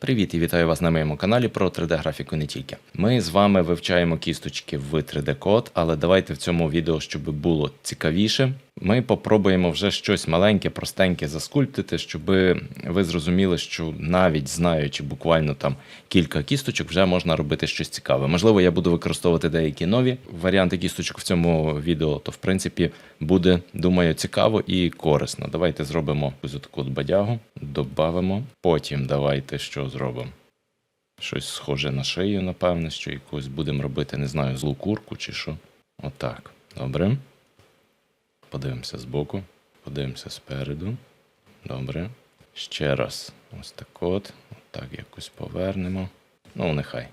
Привіт і вітаю вас на моєму каналі про 3D-графіку не тільки. Ми з вами вивчаємо кісточки в 3D-код, але давайте в цьому відео, щоб було цікавіше, ми попробуємо вже щось маленьке, простеньке заскульптити, щоб ви зрозуміли, що навіть знаючи буквально там кілька кісточок, вже можна робити щось цікаве. Можливо, я буду використовувати деякі нові варіанти кісточок в цьому відео, то в принципі буде, думаю, цікаво і корисно. Давайте зробимо ось таку бадягу, добавимо. Потім давайте що зробимо. Щось схоже на шию, напевне, що якусь будемо робити, не знаю, злу курку чи що. Отак. Добре. Подивимося збоку, подивимося спереду. Добре. Ще раз. Ось так от. Так якось повернемо. Ну, нехай.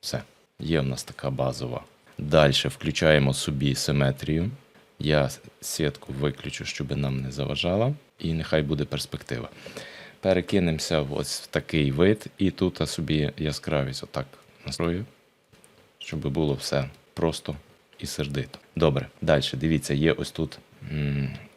Все. Є в нас така базова. Далі включаємо собі симетрію. Я сітку виключу, щоб нам не заважала. І нехай буде перспектива. Перекинемося в ось в такий вид, і тут собі яскравість отак настрою, щоб було все просто і сердито. Добре, далі дивіться, є ось тут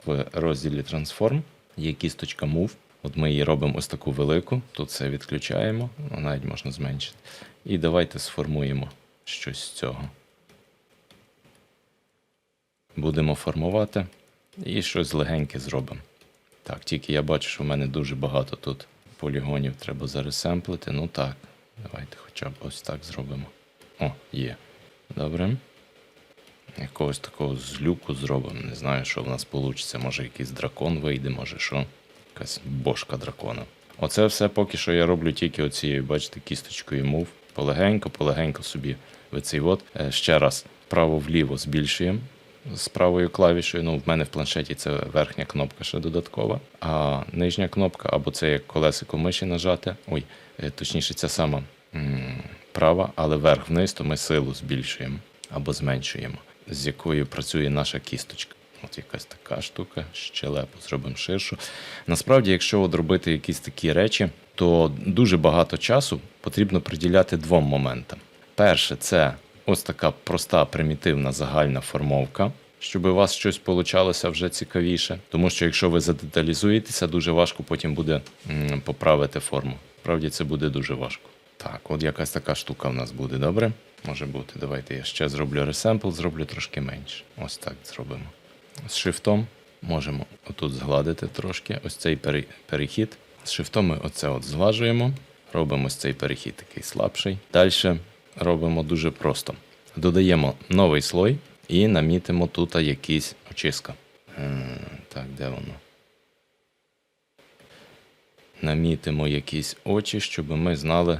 в розділі Transform, є кісточка Move. От ми її робимо ось таку велику, тут це відключаємо, ну, навіть можна зменшити. І давайте сформуємо щось з цього. Будемо формувати і щось легеньке зробимо. Так, тільки я бачу, що в мене дуже багато тут полігонів треба заресемплити. Ну так, давайте хоча б ось так зробимо. О, є. Добре. Якогось такого злюку зробимо. Не знаю, що в нас вийде. Може якийсь дракон вийде, може що. Якась бошка дракона. Оце все поки що я роблю тільки оцією, бачите, кісточкою мув. Полегенько, полегенько собі в цей от. Е, Ще раз вправо-вліво збільшуємо з правою клавішою. Ну, в мене в планшеті це верхня кнопка ще додаткова. А нижня кнопка, або це як колесико миші нажати. Ой, е, точніше, ця сама м, права, але вверх-вниз, то ми силу збільшуємо або зменшуємо, з якою працює наша кісточка. От якась така штука, щелепу зробимо ширшу. Насправді, якщо от робити якісь такі речі, то дуже багато часу потрібно приділяти двом моментам. Перше, це ось така проста, примітивна загальна формовка, щоб у вас щось получалося вже цікавіше. Тому що якщо ви задеталізуєтеся, дуже важко потім буде поправити форму. Справді це буде дуже важко. Так, от якась така штука в нас буде, добре? Може бути. Давайте я ще зроблю ресемпл, зроблю трошки менше. Ось так зробимо. З шрифтом можемо отут згладити трошки ось цей перехід. З шрифтом ми оце от зглажуємо, робимо ось цей перехід такий слабший. Далі робимо дуже просто. Додаємо новий слой і намітимо тут якийсь очистка. Так, де воно? Намітимо якісь очі, щоб ми знали,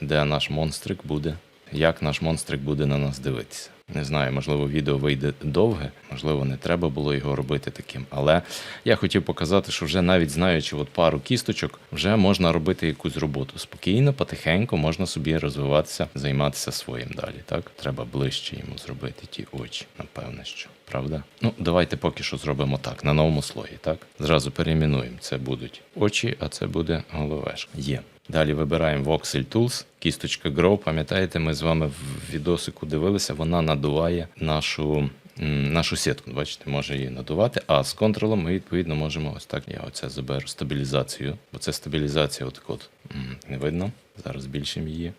де наш монстрик буде, як наш монстрик буде на нас дивитися. Не знаю, можливо, відео вийде довге, можливо, не треба було його робити таким. Але я хотів показати, що вже навіть знаючи от пару кісточок, вже можна робити якусь роботу. Спокійно, потихеньку можна собі розвиватися, займатися своїм далі. Так, треба ближче йому зробити ті очі, напевне, що правда. Ну, давайте поки що зробимо так, на новому слої. Так, зразу перейменуємо. Це будуть очі, а це буде головешка. Є. Далі вибираємо Voxel Tools, кісточка Grow. Пам'ятаєте, ми з вами в відосику дивилися, вона надуває нашу, нашу сітку. Бачите, може її надувати. А з контролем ми відповідно можемо ось так. Я оце заберу стабілізацію, бо це стабілізація, от м, не видно. Зараз збільшимо її.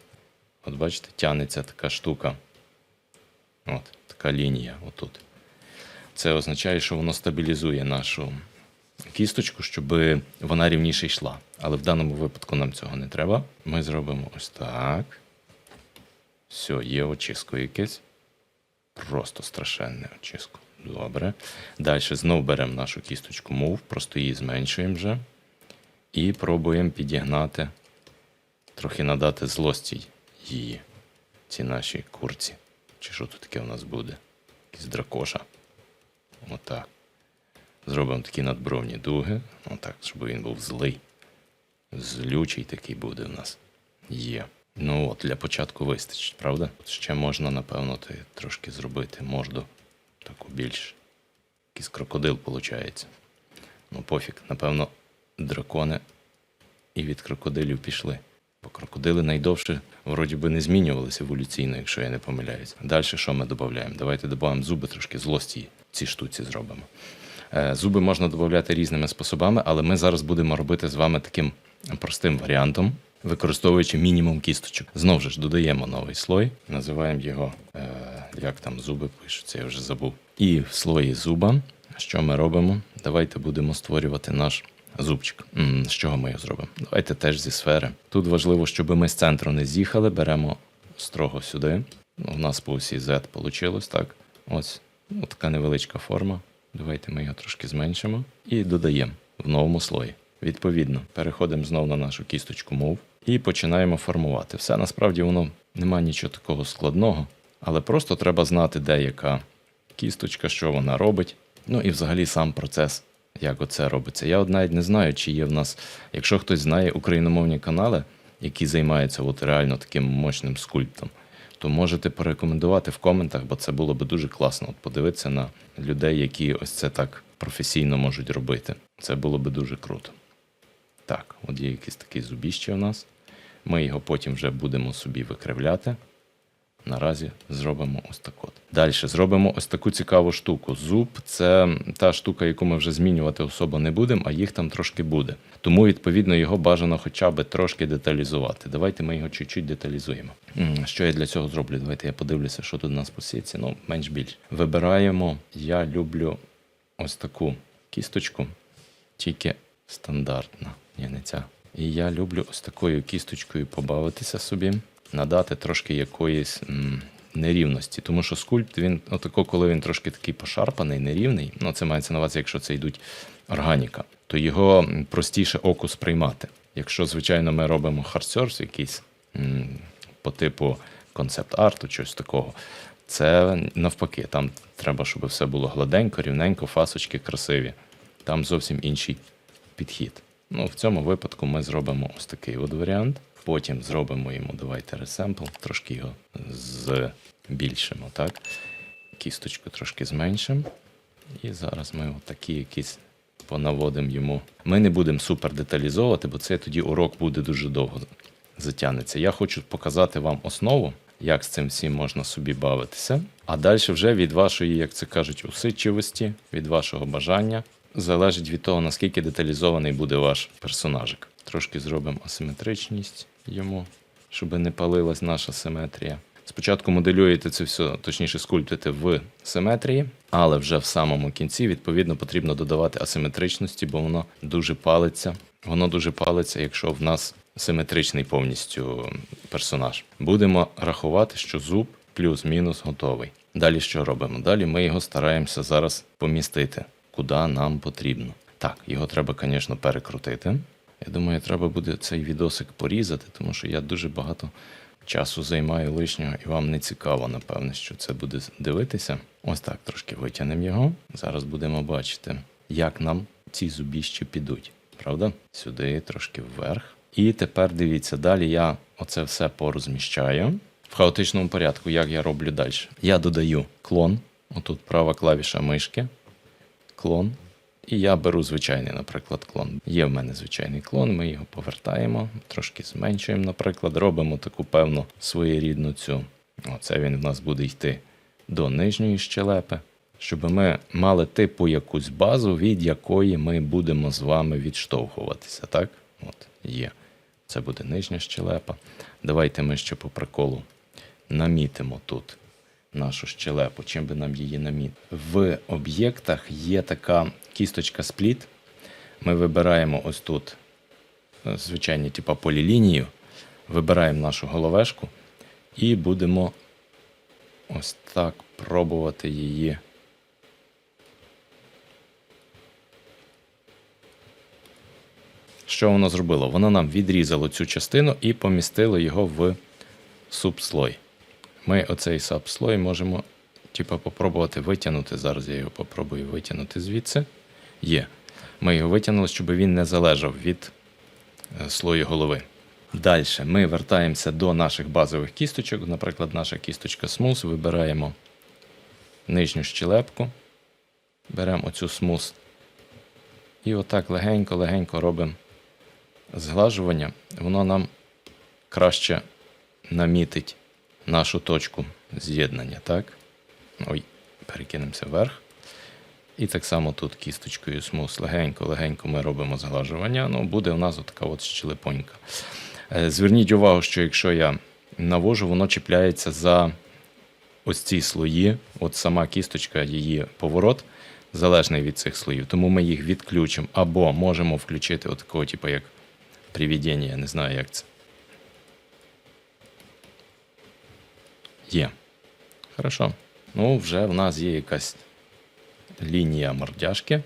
От бачите, тягнеться така штука. От, така лінія отут. Це означає, що воно стабілізує нашу кісточку, щоб вона рівніше йшла. Але в даному випадку нам цього не треба. Ми зробимо ось так. Все, є очиско якесь. Просто страшенне очиско. Добре. Далі знову беремо нашу кісточку Move, просто її зменшуємо вже. І пробуємо підігнати, трохи надати злості її, цій нашій курці. Чи що тут таке у нас буде? Якийсь дракоша. Отак. Зробимо такі надбровні дуги. Отак, щоб він був злий. Злючий такий буде в нас. Є. Ну от, для початку вистачить, правда? Ще можна, напевно, трошки зробити морду таку більш. Якийсь крокодил виходить. Ну, пофіг, напевно, дракони і від крокодилів пішли. Бо крокодили найдовше вроді би не змінювалися еволюційно, якщо я не помиляюсь. Далі що ми додаємо? Давайте додаємо зуби трошки злості цій штуці зробимо. Е, Зуби можна додати різними способами, але ми зараз будемо робити з вами таким простим варіантом. використовуючи мінімум кісточок. Знову ж додаємо новий слой, називаємо його, е, як там зуби пишуться, я вже забув. І в слої зуба, що ми робимо? Давайте будемо створювати наш зубчик. З чого ми його зробимо? Давайте теж зі сфери. Тут важливо, щоб ми з центру не з'їхали, беремо строго сюди. У нас по осі Z вийшло так. Ось ну, така невеличка форма. Давайте ми його трошки зменшимо і додаємо в новому слої. Відповідно, переходимо знову на нашу кісточку Move і починаємо формувати. Все насправді воно немає нічого такого складного, але просто треба знати, де яка кісточка, що вона робить. Ну і взагалі сам процес, як оце робиться. Я от навіть не знаю, чи є в нас, якщо хтось знає україномовні канали, які займаються от реально таким мощним скульптом, то можете порекомендувати в коментах, бо це було би дуже класно. От подивитися на людей, які ось це так професійно можуть робити. Це було би дуже круто. Так, от є якийсь такий зубіще у нас. Ми його потім вже будемо собі викривляти. Наразі зробимо ось так от. Далі зробимо ось таку цікаву штуку. Зуб це та штука, яку ми вже змінювати особо не будемо, а їх там трошки буде. Тому, відповідно, його бажано хоча б трошки деталізувати. Давайте ми його чуть-чуть деталізуємо. Що я для цього зроблю? Давайте я подивлюся, що тут у нас по сітці. Ну, менш більш. Вибираємо. Я люблю ось таку кісточку, тільки стандартна. Ні, не ця. І я люблю ось такою кісточкою побавитися собі, надати трошки якоїсь нерівності. Тому що скульпт, він отако, коли він трошки такий пошарпаний, нерівний, ну це мається на увазі, якщо це йдуть органіка, то його простіше оку сприймати. Якщо, звичайно, ми робимо хардсерс якийсь м, по типу концепт-арту, щось такого, це навпаки, там треба, щоб все було гладенько, рівненько, фасочки красиві. Там зовсім інший підхід. Ну, в цьому випадку ми зробимо ось такий от варіант. Потім зробимо йому, давайте ресемпл, трошки його збільшимо, так? Кісточку трошки зменшимо. І зараз ми отакі якісь понаводимо йому. Ми не будемо супер деталізовувати, бо це тоді урок буде дуже довго затягнеться. Я хочу показати вам основу, як з цим всім можна собі бавитися. А далі вже від вашої, як це кажуть, усидчивості, від вашого бажання, залежить від того, наскільки деталізований буде ваш персонажик. Трошки зробимо асиметричність йому, щоб не палилась наша симетрія. Спочатку моделюєте це все, точніше, скульптите в симетрії, але вже в самому кінці, відповідно, потрібно додавати асиметричності, бо воно дуже палиться. Воно дуже палиться, якщо в нас симетричний повністю персонаж. Будемо рахувати, що зуб плюс-мінус готовий. Далі що робимо? Далі ми його стараємося зараз помістити, куди нам потрібно. Так, його треба, звісно, перекрутити. Я думаю, треба буде цей відосик порізати, тому що я дуже багато часу займаю лишнього і вам не цікаво, напевне, що це буде дивитися. Ось так трошки витягнемо його. Зараз будемо бачити, як нам ці зубіщі підуть. Правда? Сюди трошки вверх. І тепер дивіться, далі я оце все порозміщаю в хаотичному порядку, як я роблю далі. Я додаю клон, отут права клавіша мишки, клон. І я беру звичайний, наприклад, клон. Є в мене звичайний клон, ми його повертаємо, трошки зменшуємо, наприклад, робимо таку певну своєрідну цю. Оце він в нас буде йти до нижньої щелепи, щоб ми мали типу якусь базу, від якої ми будемо з вами відштовхуватися. Так? От, є. Це буде нижня щелепа. Давайте ми ще по приколу намітимо тут нашу щелепу, чим би нам її наміт. В об'єктах є така кісточка спліт. Ми вибираємо ось тут е, звичайні типа полілінію, вибираємо нашу головешку і будемо ось так пробувати її. Що воно зробило? Воно нам відрізало цю частину і помістило його в субслой. Ми оцей сабслой можемо типа, попробувати витягнути. Зараз я його попробую витягнути звідси. Є. Ми його витягнули, щоб він не залежав від е, слою голови. Далі ми вертаємося до наших базових кісточок. Наприклад, наша кісточка смус. Вибираємо нижню щелепку, беремо оцю смус. І отак легенько-легенько робимо зглажування. Воно нам краще намітить нашу точку з'єднання, так? Ой, перекинемося вверх. І так само тут кісточкою смус легенько-легенько ми робимо зглажування. Ну, буде у нас така от щелепонька. Е, Зверніть увагу, що якщо я навожу, воно чіпляється за ось ці слої, от сама кісточка, її поворот залежний від цих слоїв. Тому ми їх відключимо або можемо включити от такого, типу, як привідення, я не знаю, як це. Є. Хорошо. Ну, вже в нас є якась лінія мордяшки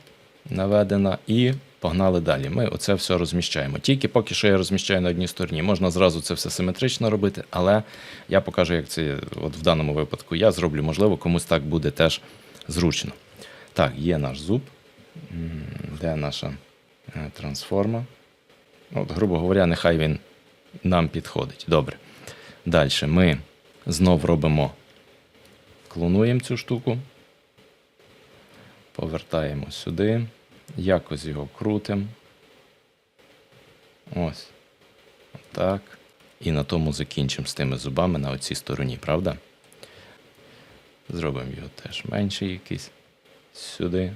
наведена, і погнали далі. Ми оце все розміщаємо. Тільки поки що я розміщаю на одній стороні. Можна зразу це все симетрично робити, але я покажу, як це от в даному випадку я зроблю. Можливо, комусь так буде теж зручно. Так, є наш зуб. Де наша е, трансформа? От, грубо говоря, нехай він нам підходить. Добре. Далі ми знов робимо, клонуємо цю штуку, повертаємо сюди, якось його крутимо. Ось. Так. І на тому закінчимо з тими зубами на оцій стороні, правда? Зробимо його теж менший якийсь. Сюди.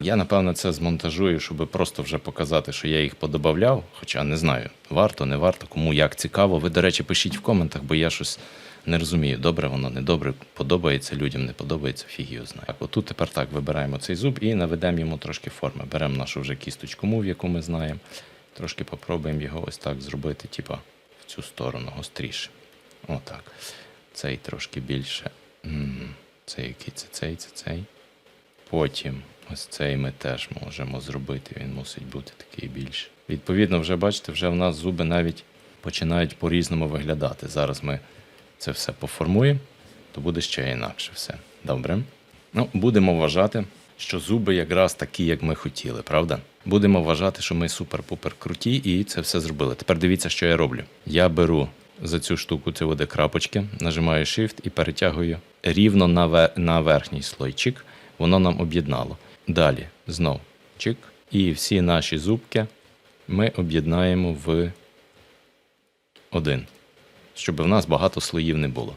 Я, напевно, це змонтажую, щоб просто вже показати, що я їх подобавляв. Хоча не знаю, варто, не варто, кому як цікаво. Ви, до речі, пишіть в коментах, бо я щось не розумію, добре воно, не добре, подобається людям, не подобається, фіг його знає. Так, отут тепер так вибираємо цей зуб і наведемо йому трошки форми. Беремо нашу вже кісточку мув, яку ми знаємо. Трошки попробуємо його ось так зробити, типа в цю сторону, гостріше. Отак. Цей трошки більше. Цей який це цей, це цей. Потім ось цей ми теж можемо зробити, він мусить бути такий більший. Відповідно, вже бачите, вже в нас зуби навіть починають по-різному виглядати. Зараз ми це все поформуємо, то буде ще інакше все. Добре. Ну, будемо вважати, що зуби якраз такі, як ми хотіли, правда? Будемо вважати, що ми супер-пупер круті і це все зробили. Тепер дивіться, що я роблю. Я беру за цю штуку це буде крапочки, нажимаю Shift і перетягую рівно на верхній слойчик. Воно нам об'єднало. Далі знов чик. І всі наші зубки ми об'єднаємо в один, щоб в нас багато слоїв не було.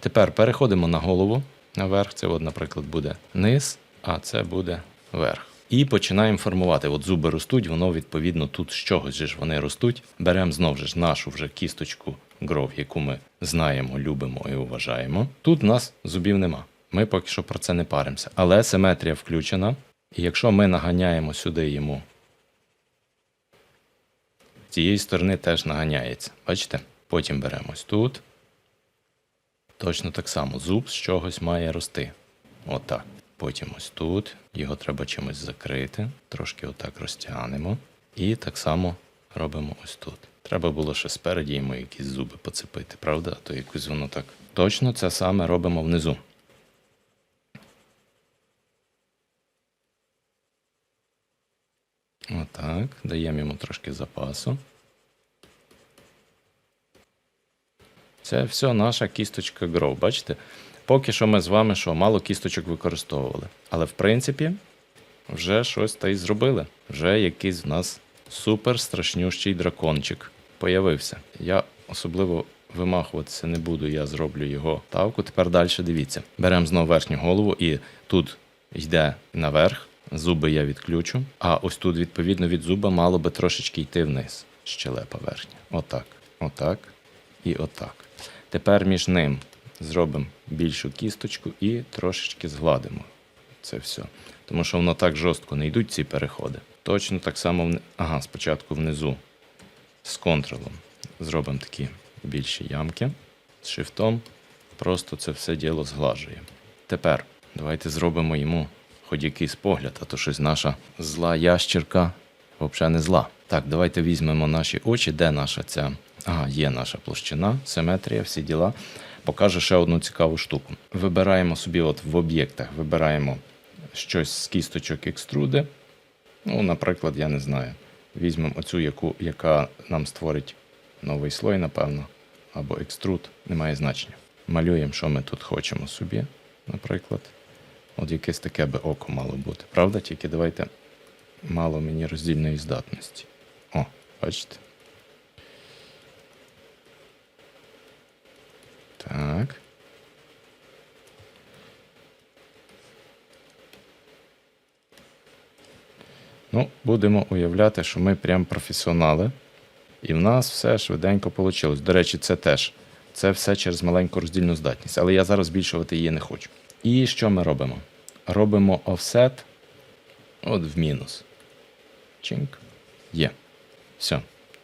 Тепер переходимо на голову наверх. Це, от, наприклад, буде низ, а це буде верх. І починаємо формувати. От зуби ростуть, воно відповідно тут з чогось ж вони ростуть. Беремо знову ж нашу вже кісточку гров, яку ми знаємо, любимо і вважаємо. Тут в нас зубів нема. Ми поки що про це не паримося. Але симетрія включена. І якщо ми наганяємо сюди йому, з цієї сторони теж наганяється. Бачите? Потім беремо ось тут. Точно так само зуб з чогось має рости. Отак. Потім ось тут. Його треба чимось закрити. Трошки отак розтягнемо. І так само робимо ось тут. Треба було ще спереді йому якісь зуби поцепити, правда? То якось воно так. Точно це саме робимо внизу. Отак. Даємо йому трошки запасу. Це все наша кісточка Grow. Бачите? Поки що ми з вами що, мало кісточок використовували. Але в принципі, вже щось та й зробили. Вже якийсь в нас супер страшнющий дракончик появився. Я особливо вимахуватися не буду, я зроблю його тавку. Тепер далі дивіться. Беремо знову верхню голову і тут йде наверх. Зуби я відключу. А ось тут, відповідно, від зуба мало би трошечки йти вниз. Щелепа верхня. Отак. Отак. І отак. Тепер між ним зробимо більшу кісточку і трошечки згладимо це все. Тому що воно так жорстко не йдуть ці переходи. Точно так само ага, спочатку внизу з контролом зробимо такі більші ямки з шифтом. Просто це все діло зглажуємо. Тепер давайте зробимо йому хоч якийсь погляд, а то щось наша зла ящірка взагалі не зла. Так, давайте візьмемо наші очі, де наша ця. Ага, є наша площина, симетрія, всі діла. Покажу ще одну цікаву штуку. Вибираємо собі, от в об'єктах, вибираємо щось з кісточок екструди. Ну, наприклад, я не знаю. Візьмемо оцю, яку, яка нам створить новий слой, напевно, або екструд, немає значення. Малюємо, що ми тут хочемо собі, наприклад. От якесь таке би око мало бути. Правда? Тільки давайте мало мені роздільної здатності. О, бачите? Так. Ну, будемо уявляти, що ми прям професіонали. І в нас все швиденько вийшло. До речі, це теж. Це все через маленьку роздільну здатність. Але я зараз збільшувати її не хочу. І що ми робимо? Робимо офсет от в мінус. Чинк. Є. Все.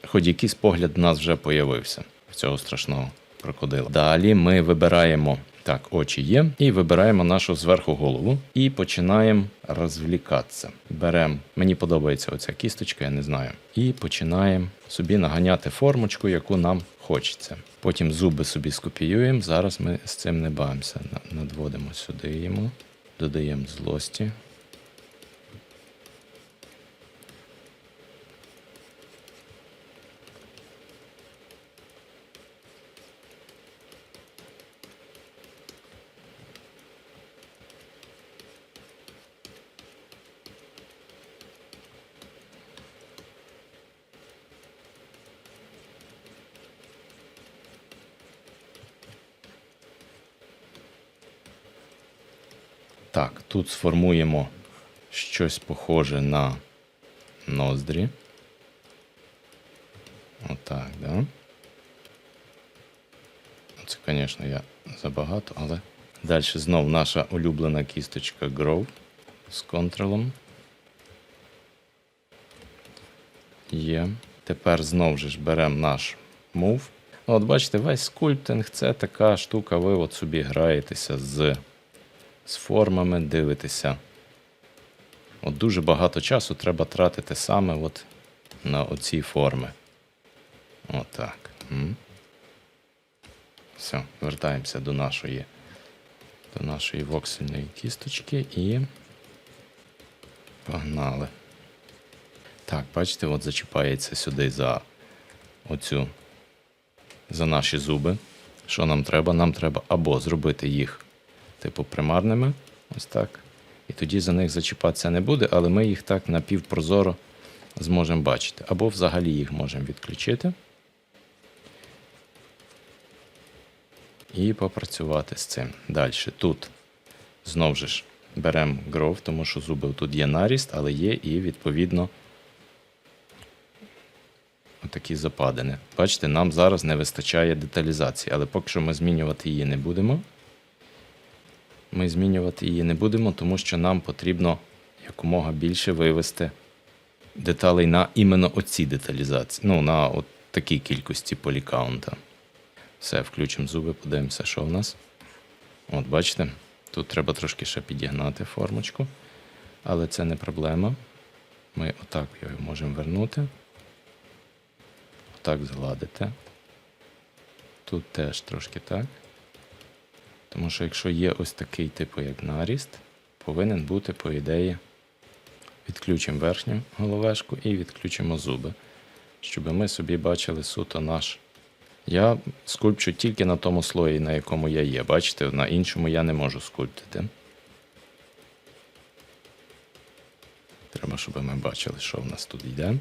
Хоч якийсь погляд в нас вже появився в цього страшного крокодила. Далі ми вибираємо так, очі є, і вибираємо нашу зверху голову і починаємо розвлікатися. Беремо, мені подобається оця кісточка, я не знаю. І починаємо собі наганяти формочку, яку нам хочеться. Потім зуби собі скопіюємо. Зараз ми з цим не бавимося. Надводимо сюди йому, додаємо злості. Так, тут сформуємо щось похоже на ноздрі. Отак, да? Це, звісно, я забагато, але. Далі знов наша улюблена кісточка Grow з контролом. Є. Тепер знов же ж беремо наш Move. От бачите, весь скульптинг це така штука, ви от собі граєтеся з з формами дивитися. От дуже багато часу треба тратити саме от на оці форми. Отак. М. Все, вертаємося до нашої, до нашої воксельної кісточки і погнали. Так, бачите, от зачіпається сюди за оцю, за наші зуби. Що нам треба? Нам треба або зробити їх типу примарними, ось так. І тоді за них зачіпатися не буде, але ми їх так напівпрозоро зможемо бачити. Або взагалі їх можемо відключити. І попрацювати з цим. Далі. Тут знову ж беремо гров, тому що зуби тут є наріст, але є і відповідно такі западини. Бачите, нам зараз не вистачає деталізації, але поки що ми змінювати її не будемо. Ми змінювати її не будемо, тому що нам потрібно якомога більше вивести деталей на іменно оці деталізації. Ну, на от такій кількості полікаунта. Все, включимо зуби, подивимося, що в нас. От, бачите, тут треба трошки ще підігнати формочку, але це не проблема. Ми отак його можемо вернути. Отак згладити. Тут теж трошки так. Тому що якщо є ось такий типу, як наріст, повинен бути, по ідеї, відключимо верхню головешку і відключимо зуби, щоб ми собі бачили суто наш. Я скульпчу тільки на тому слої, на якому я є. Бачите, на іншому я не можу скульптити. Треба, щоб ми бачили, що в нас тут йде.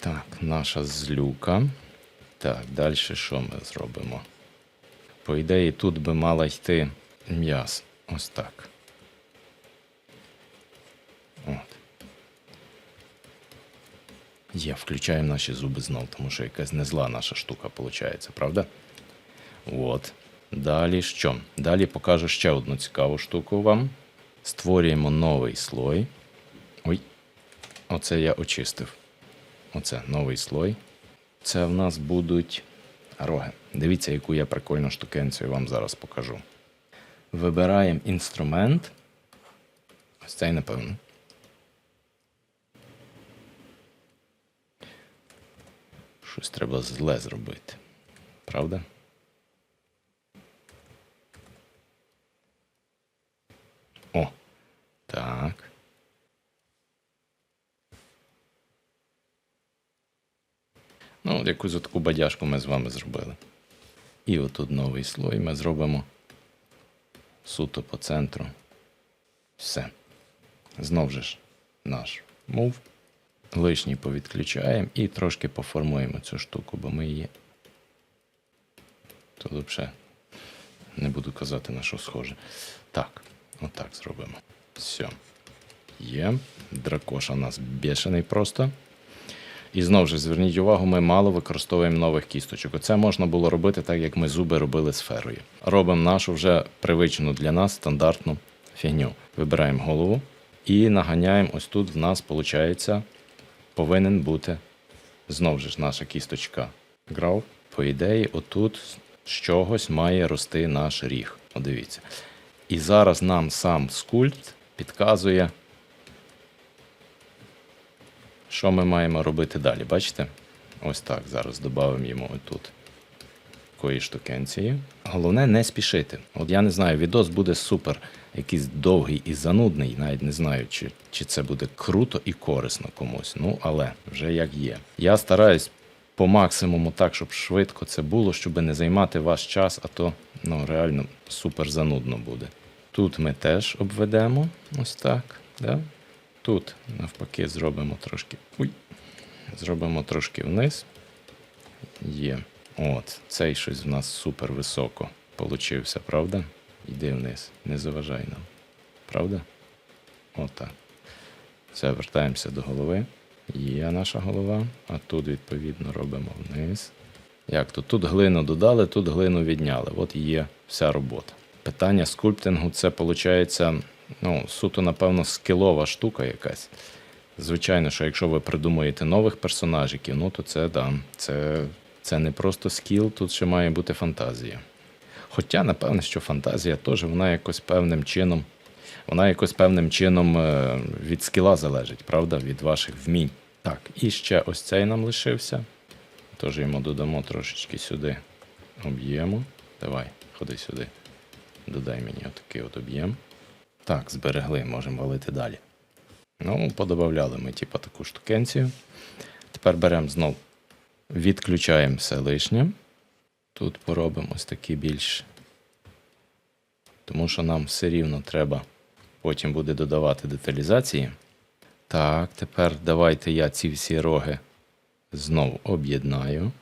Так, наша злюка. Так, далі що ми зробимо? По ідеї, тут би мала йти м'ясо. Ось так. От. Є, включаємо наші зуби знов, тому що якась не зла наша штука виходить, правда? От. Далі що? Далі покажу ще одну цікаву штуку вам. Створюємо новий слой. Ой, оце я очистив. Оце новий слой. Це в нас будуть роги. Дивіться, яку я прикольну штукенцію вам зараз покажу. Вибираємо інструмент. Ось цей, напевно. Щось треба зле зробити. Правда? О, так. Ну, якусь таку бадяжку ми з вами зробили. І отут новий слой ми зробимо суто по центру. Все. Знов же ж наш мув. Лишній повідключаємо і трошки поформуємо цю штуку, бо ми її. Тут взагалі не буду казати на що схоже. Так, отак зробимо. Все. Є. Дракоша у нас бешений просто. І знову ж зверніть увагу, ми мало використовуємо нових кісточок. Оце можна було робити так, як ми зуби робили сферою. Робимо нашу вже привичну для нас стандартну фігню. Вибираємо голову і наганяємо. Ось тут в нас, виходить, повинен бути знову ж наша кісточка грав. По ідеї, отут з чогось має рости наш ріг. От дивіться. І зараз нам сам скульпт підказує, що ми маємо робити далі. Бачите? Ось так. Зараз додамо йому отут такої штукенції. Головне не спішити. От я не знаю, відос буде супер, якийсь довгий і занудний, навіть не знаю, чи, чи це буде круто і корисно комусь. Ну, але вже як є. Я стараюсь по максимуму так, щоб швидко це було, щоб не займати ваш час, а то ну, реально супер занудно буде. Тут ми теж обведемо ось так. Да? Тут навпаки зробимо трошки. Уй, зробимо трошки вниз. Є. От, цей щось в нас супер високо получився, правда? Йди вниз, не заважай нам. Правда? Отак. Все, вертаємося до голови. Є наша голова, а тут, відповідно, робимо вниз. Як тут? Тут глину додали, тут глину відняли. От є вся робота. Питання скульптингу це виходить, ну, суто, напевно, скілова штука якась. Звичайно, що якщо ви придумуєте нових персонажиків, ну то це да, це, це не просто скіл, тут ще має бути фантазія. Хоча, напевно, що фантазія теж вона якось певним чином, вона якось певним чином е, від скіла залежить, правда? Від ваших вмінь. Так, і ще ось цей нам лишився. Тож йому додамо трошечки сюди об'єму. Давай, ходи сюди. Додай мені отакий от об'єм. Так, зберегли, можемо валити далі. Ну, подобавляли ми, типу, таку штукенцію. Тепер беремо знов, відключаємо все лишнє. Тут поробимо ось такі більш. Тому що нам все рівно треба потім буде додавати деталізації. Так, тепер давайте я ці всі роги знову об'єднаю.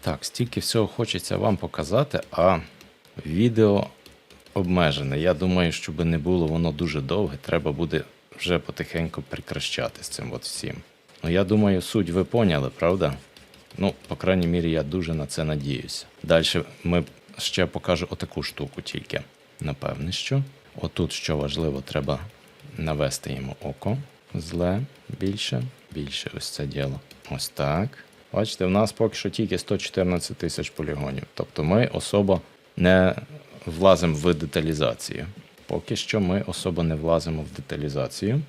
Так, стільки всього хочеться вам показати, а відео обмежене. Я думаю, щоб не було воно дуже довге, треба буде вже потихеньку прикращати з цим от всім. Ну, я думаю, суть ви поняли, правда? Ну, по крайній мірі, я дуже на це надіюся. Далі ми ще покажу отаку штуку тільки. Напевне, що. Отут, що важливо, треба навести йому око. Зле більше, більше ось це діло. Ось так. Бачите, в нас поки що тільки 114 тисяч полігонів. Тобто ми особо не влазимо в деталізацію. Поки що ми особо не влазимо в деталізацію.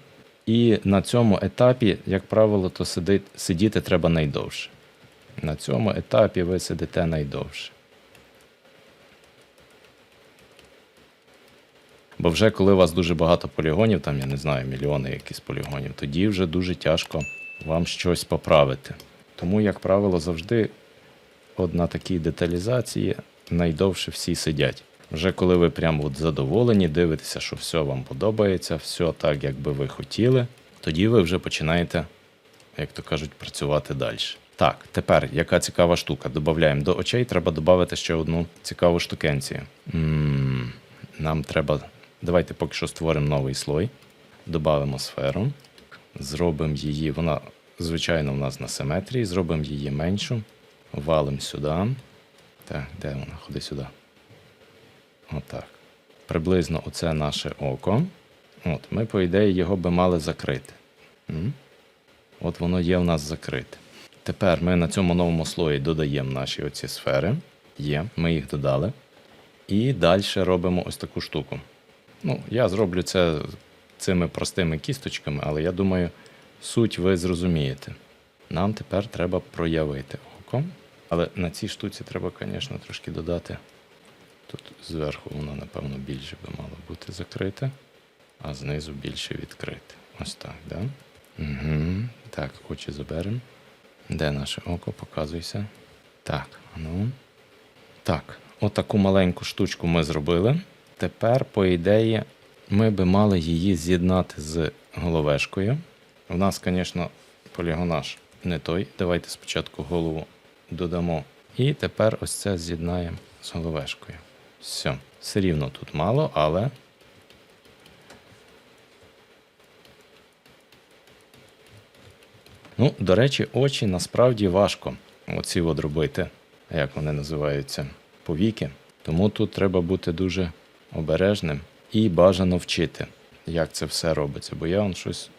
І на цьому етапі, як правило, то сидить, сидіти треба найдовше. На цьому етапі ви сидите найдовше. Бо вже коли у вас дуже багато полігонів, там я не знаю, мільйони якісь полігонів, тоді вже дуже тяжко вам щось поправити. Тому, як правило, завжди от на такій деталізації найдовше всі сидять. Вже коли ви прямо от задоволені, дивитеся, що все вам подобається, все так, як би ви хотіли, тоді ви вже починаєте, як то кажуть, працювати далі. Так, тепер яка цікава штука? Додаємо до очей, треба додати ще одну цікаву штукенцію. м нам треба. Давайте поки що створимо новий слой. Додамо сферу. Зробимо її. Вона, звичайно, у нас на симетрії. Зробимо її меншу. Валимо сюди. Так, де вона? Ходи сюди. Отак. Приблизно оце наше око. От, Ми, по ідеї, його би мали закрити. От воно є в нас закрите. Тепер ми на цьому новому слої додаємо наші оці сфери. Є, ми їх додали. І далі робимо ось таку штуку. Ну, я зроблю це цими простими кісточками, але я думаю, суть ви зрозумієте. Нам тепер треба проявити око. Але на цій штуці треба, звісно, трошки додати. Тут зверху воно, напевно, більше би мало бути закрите, а знизу більше відкрите. Ось так, да? Угу. Так, очі заберемо. Де наше око? Показуйся. Так, ну. Так, отаку маленьку штучку ми зробили. Тепер, по ідеї, ми би мали її з'єднати з головешкою. У нас, звісно, полігонаж не той. Давайте спочатку голову додамо. І тепер ось це з'єднаємо з головешкою. Все, все рівно тут мало, але. Ну, до речі, очі насправді важко оці от робити, як вони називаються, повіки. Тому тут треба бути дуже обережним і бажано вчити, як це все робиться, бо я вам щось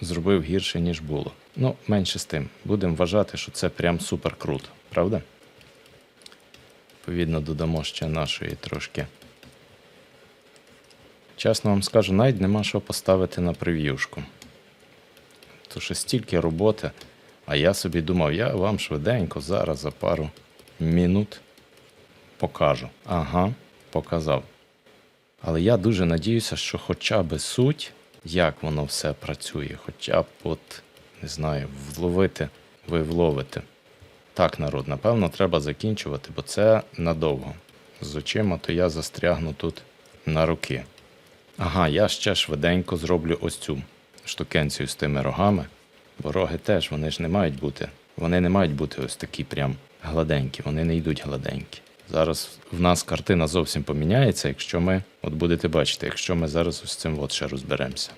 зробив гірше, ніж було. Ну, менше з тим. Будемо вважати, що це прям супер круто, правда? Відповідно, додамо ще нашої трошки. Чесно вам скажу, навіть нема що поставити на прев'юшку. То що стільки роботи, а я собі думав, я вам швиденько зараз за пару минут покажу. Ага, показав. Але я дуже надіюся, що хоча б суть, як воно все працює, хоча б от, не знаю, вловити, ви вловите. Так, народ, напевно, треба закінчувати, бо це надовго. З очима, то я застрягну тут на руки. Ага, я ще швиденько зроблю ось цю штукенцію з тими рогами. Бо роги теж, вони ж не мають бути. Вони не мають бути ось такі прям гладенькі, вони не йдуть гладенькі. Зараз в нас картина зовсім поміняється, якщо ми, от будете бачити, якщо ми зараз ось цим от ще розберемося.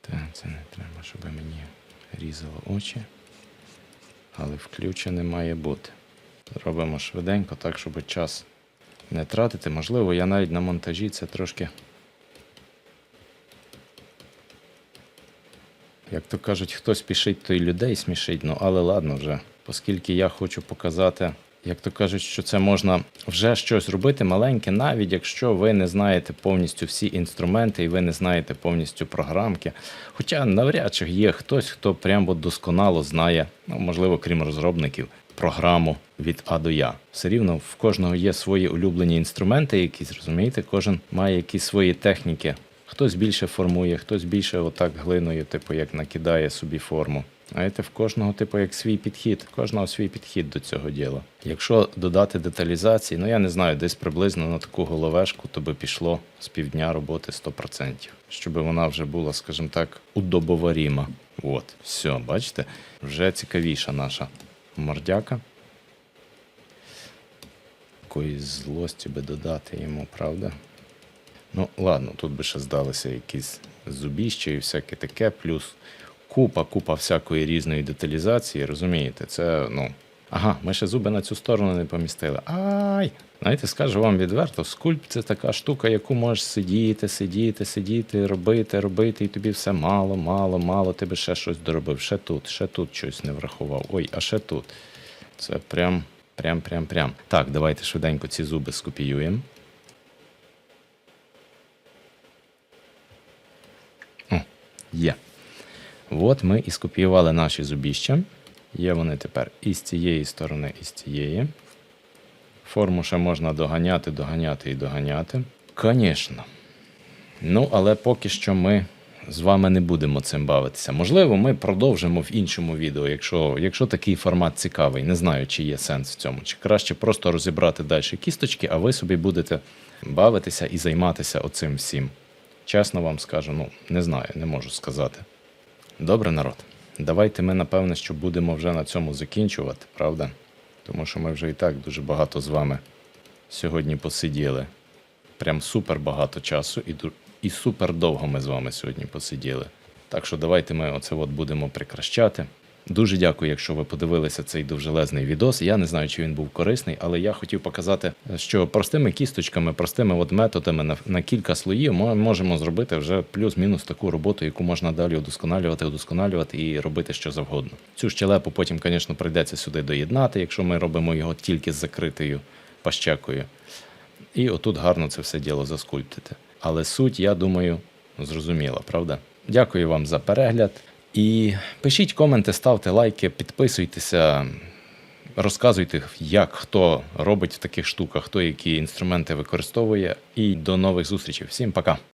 Так, це не треба, щоб мені різало очі. Але не має бути. Робимо швиденько, так, щоб час не тратити. Можливо, я навіть на монтажі це трошки. Як то кажуть, хто спішить, той людей смішить. Ну, але ладно вже, оскільки я хочу показати, як то кажуть, що це можна вже щось робити маленьке, навіть якщо ви не знаєте повністю всі інструменти і ви не знаєте повністю програмки. Хоча навряд чи є хтось, хто прям от досконало знає, ну, можливо, крім розробників, програму від А до Я. Все рівно в кожного є свої улюблені інструменти, якісь розумієте, кожен має якісь свої техніки. Хтось більше формує, хтось більше отак глиною, типу, як накидає собі форму. Знаєте, в кожного, типу, як свій підхід, кожного свій підхід до цього діла. Якщо додати деталізації, ну я не знаю, десь приблизно на таку головешку, то би пішло з півдня роботи 100%. Щоб вона вже була, скажімо так, удобоваріма. От, все, бачите, вже цікавіша наша мордяка. Якоїсь злості би додати йому, правда? Ну, ладно, тут би ще здалися якісь зубіща і всяке таке, плюс купа, купа всякої різної деталізації, розумієте, це, ну. Ага, ми ще зуби на цю сторону не помістили. Ай! Знаєте, скажу вам відверто, скульп це така штука, яку можеш сидіти, сидіти, сидіти, робити, робити, і тобі все мало, мало, мало, ти би ще щось доробив. Ще тут, ще тут щось не врахував. Ой, а ще тут. Це прям, прям, прям, прям. Так, давайте швиденько ці зуби скопіюємо. О, є. От ми і скопіювали наші зубіща. Є вони тепер і з цієї сторони, і з цієї. Форму ще можна доганяти, доганяти і доганяти. Звісно. Ну, але поки що ми з вами не будемо цим бавитися. Можливо, ми продовжимо в іншому відео, якщо, якщо такий формат цікавий. Не знаю, чи є сенс в цьому. Чи краще просто розібрати далі кісточки, а ви собі будете бавитися і займатися оцим всім. Чесно вам скажу, ну, не знаю, не можу сказати. Добре, народ. Давайте ми, напевне, що будемо вже на цьому закінчувати, правда? Тому що ми вже і так дуже багато з вами сьогодні посиділи. Прям супер багато часу і, і супер довго ми з вами сьогодні посиділи. Так що давайте ми оце от будемо прикращати. Дуже дякую, якщо ви подивилися цей довжелезний відос. Я не знаю, чи він був корисний, але я хотів показати, що простими кісточками, простими от методами на, на кілька слоїв ми можемо зробити вже плюс-мінус таку роботу, яку можна далі удосконалювати, удосконалювати і робити що завгодно. Цю щелепу потім, звісно, прийдеться сюди доєднати, якщо ми робимо його тільки з закритою пащекою. І отут гарно це все діло заскульптити. Але суть, я думаю, зрозуміла, правда? Дякую вам за перегляд. І пишіть коменти, ставте лайки, підписуйтеся, розказуйте, як хто робить в таких штуках, хто які інструменти використовує. І до нових зустрічей. Всім пока!